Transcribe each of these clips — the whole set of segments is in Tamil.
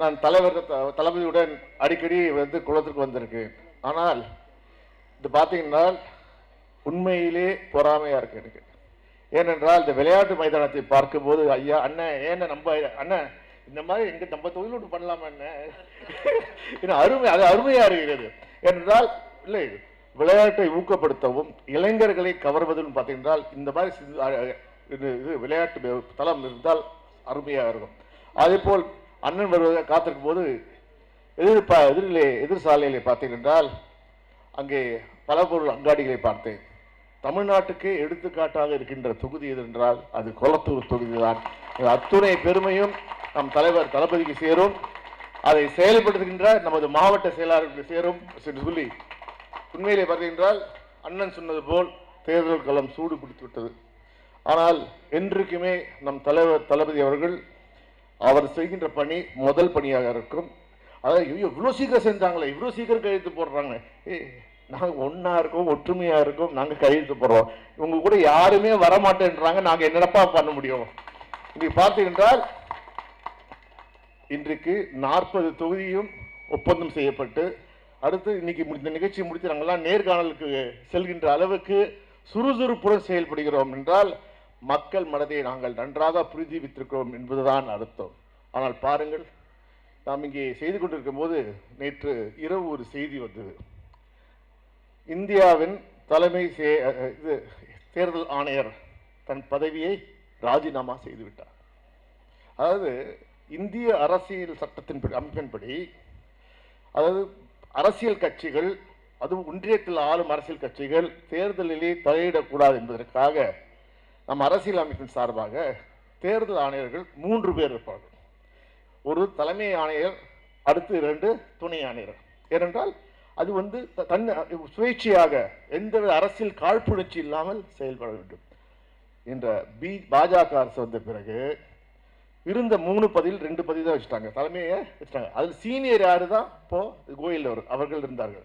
நான் தலைவர் த- தளபதியுடன் அடிக்கடி வந்து குளத்திற்கு வந்திருக்கேன் ஆனால் இது பார்த்தீங்கன்னா உண்மையிலே பொறாமையாக இருக்கு எனக்கு. ஏனென்றால் இந்த விளையாட்டு மைதானத்தை பார்க்கும்போது ஐயா அண்ணன் ஏன்னா நம்ம அண்ணன் இந்த மாதிரி எங்க நம்ம தொழில் ஒன்று பண்ணலாமா என்ன ஏன்னா அருமை அது அருமையா இருக்கிறது. ஏனென்றால் இல்லை விளையாட்டை ஊக்கப்படுத்தவும் இளைஞர்களை கவர்வதுன்னு பார்த்தீங்கன்னா இந்த மாதிரி இது இது விளையாட்டு தளம் இருந்தால் அருமையாக இருக்கும். அதே போல் அண்ணன் வருவதை காத்திருக்கும் போது எதிர்ப்பா எதிரிலே எதிர் சாலையிலே பார்த்தீங்கன்றால் அங்கே பல பொருள் அங்காடிகளை பார்த்தேன். தமிழ்நாட்டுக்கு எடுத்துக்காட்டாக இருக்கின்ற தொகுதி எதென்றால் அது கொளத்தூர் தொகுதி தான் அத்துணை பெருமையும் நம் தலைவர் தளபதிக்கு சேரும். அதை செயல்படுத்துகின்ற நமது மாவட்ட செயலாளர்களுக்கு சேரும் என்று சொல்லி உண்மையிலே பார்த்தீங்கன்றால் அண்ணன் சொன்னது போல் தேர்தல் களம் சூடு பிடித்து விட்டது. ஆனால் என்றைக்குமே நம் தலைவர் தளபதி அவர்கள் அவர் செய்கின்ற பணி முதல் பணியாக இருக்கும். அதாவது ஐயோ இவ்வளோ சீக்கிரம் செஞ்சாங்களே இவ்வளோ சீக்கிரம் கையெழுத்து போடுறாங்க ஏ நாங்கள் ஒன்றா இருக்கோம் ஒற்றுமையாக இருக்கோம் நாங்கள் கையெழுத்து போடுறோம். இவங்க கூட யாருமே வரமாட்டேன்றாங்க நாங்கள் என்னடப்பா பண்ண முடியும்? இன்றைக்கு பார்த்தீங்கன்றால் இன்றைக்கு நாற்பது தொகுதியும் ஒப்பந்தம் செய்யப்பட்டு அடுத்து இன்னைக்கு முடிந்த நிகழ்ச்சி முடித்து நாங்கள்லாம் நேர்காணலுக்கு செல்கின்ற அளவுக்கு சுறுசுறுப்புடன் செயல்படுகிறோம் என்றால் மக்கள் மனதை நாங்கள் நன்றாக புரிந்து வைத்திருக்கிறோம் என்பதுதான் அர்த்தம். ஆனால் பாருங்கள் நாம் இங்கே செய்து கொண்டிருக்கும் போது நேற்று இரவு ஒரு செய்தி வந்தது. இந்தியாவின் தலைமை சே- இது தேர்தல் ஆணையர் தன் பதவியை ராஜினாமா செய்துவிட்டார். அதாவது இந்திய அரசியல் சட்டத்தின் அமைப்பின்படி அதாவது அரசியல் கட்சிகள் அதுவும் ஒன்றியத்தில் ஆளும் அரசியல் கட்சிகள் தேர்தலிலே தலையிடக்கூடாது என்பதற்காக நம் அரசியல் அமைப்பின் சார்பாக தேர்தல் ஆணையர்கள் மூன்று பேர் இருப்பார்கள். ஒரு தலைமை ஆணையர் அடுத்து இரண்டு துணை ஆணையர் ஏனென்றால் அது வந்து த- தன் சுயேட்சையாக எந்த அரசியல் காழ்ப்புணர்ச்சி இல்லாமல் செயல்பட வேண்டும். என்ற பி பாஜக அரசு வந்த பிறகு இருந்த மூணு பதில் ரெண்டு பதில் தான் வச்சுட்டாங்க. தலைமையை வச்சுட்டாங்க. அதில் சீனியர் யாரு தான் இப்போது கோயில் அவர் அவர்கள் இருந்தார்கள்.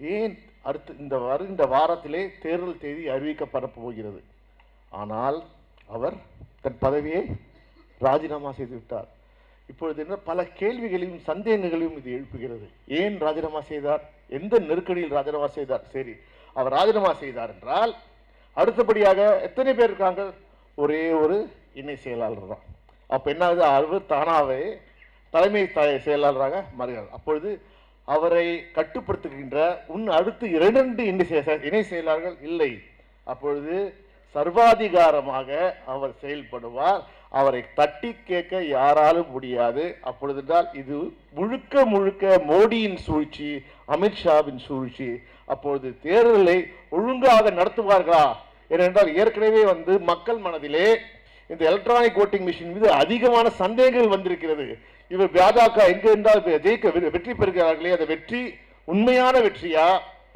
ஏன் அடுத்து இந்த வருகின்ற வாரத்திலே தேர்தல் தேதி அறிவிக்கப்பட போகிறது? ஆனால் அவர் தன் பதவியை ராஜினாமா செய்துவிட்டார் இப்பொழுது என்ன பல கேள்விகளையும் சந்தேகங்களையும் இது எழுப்புகிறது. ஏன் ராஜினாமா செய்தார்? எந்த நெருக்கடியில் ராஜினாமா செய்தார்? சரி அவர் ராஜினாமா செய்தார் என்றால் அடுத்தபடியாக எத்தனை பேர் இருக்காங்க? ஒரே ஒரு இணை செயலாளர் தான். அப்போ என்ன ஆகுது? அவர் தானாகவே தலைமை த- செயலாளராக மாறுகிறார். அப்பொழுது அவரை கட்டுப்படுத்துகின்ற உன் அடுத்து இரண்டு இணை செய- இணை செயலாளர்கள் இல்லை. அப்பொழுது சர்வாதிகாரமாக அவர் செயல்படுவார். அவரை தட்டி கேட்க யாராலும் முடியாது. அப்பொழுது என்றால் இது முழுக்க முழுக்க மோடியின் சூழ்ச்சி அமித்ஷாவின் சூழ்ச்சி. அப்பொழுது தேர்தலை ஒழுங்காக நடத்துவார்களா ஏனென்றால் ஏற்கனவே வந்து மக்கள் மனதிலே இந்த எலக்ட்ரானிக் ஓட்டிங் மிஷின் மீது அதிகமான சந்தேகங்கள் வந்திருக்கிறது. இவர் பாஜக எங்கே இருந்தால் ஜெயிக்க வெற்றி பெறுகிறார்களே அந்த வெற்றி உண்மையான வெற்றியா?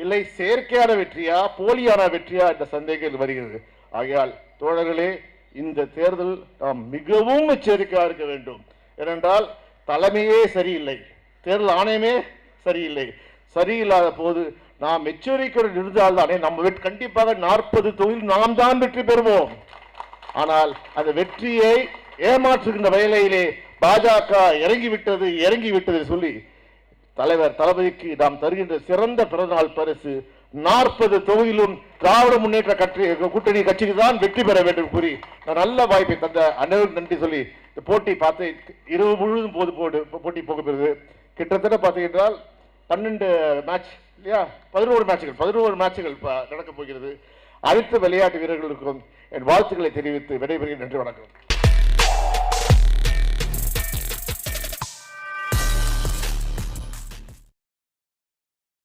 இல்லை செயற்கையான வெற்றியா? போலியான வெற்றியா? என்ற சந்தேகங்கள் வருகிறது. ஆகையால் தோழர்களே இந்த தேர்தல் நாம் மிகவும் எச்சரிக்கையாக இருக்க வேண்டும். ஏனென்றால் தலைமையே சரியில்லை தேர்தல் ஆணையமே சரியில்லை. சரியில்லாத போது நாம் எச்சரிக்கையுடன் இருந்தால்தானே நம்ம வெற்றி- கண்டிப்பாக நாற்பது தொழில் நாம் தான் வெற்றி பெறுவோம். ஆனால் அந்த வெற்றியை ஏமாற்றுகின்ற வேலையிலே பாஜக இறங்கிவிட்டது இறங்கிவிட்டது சொல்லி தலைவர் தளபதிக்கு நாம் தருகின்ற சிறந்த பிறந்தநாள் பரிசு நாற்பது தொகுதியிலும் திராவிட முன்னேற்ற கட்சி கூட்டணி கட்சிக்கு தான் வெற்றி பெற வேண்டும் கூறி நான் நல்ல வாய்ப்பை தந்த அனைவருக்கும் நன்றி சொல்லி இந்த போட்டி பார்த்து இரவு முழுவதும் போது போடு போட்டி போக கிட்டத்தட்ட பார்த்தீங்கன்றால் பன்னெண்டு மேட்ச் இல்லையா? பதினோரு மேட்சுகள் பதினோரு மேட்சுகள் இப்போ நடக்கப் போகிறது. அனைத்து விளையாட்டு வீரர்களுக்கும் என் வாழ்த்துக்களை தெரிவித்து விடைபெறுகிறேன். நன்றி வணக்கம்.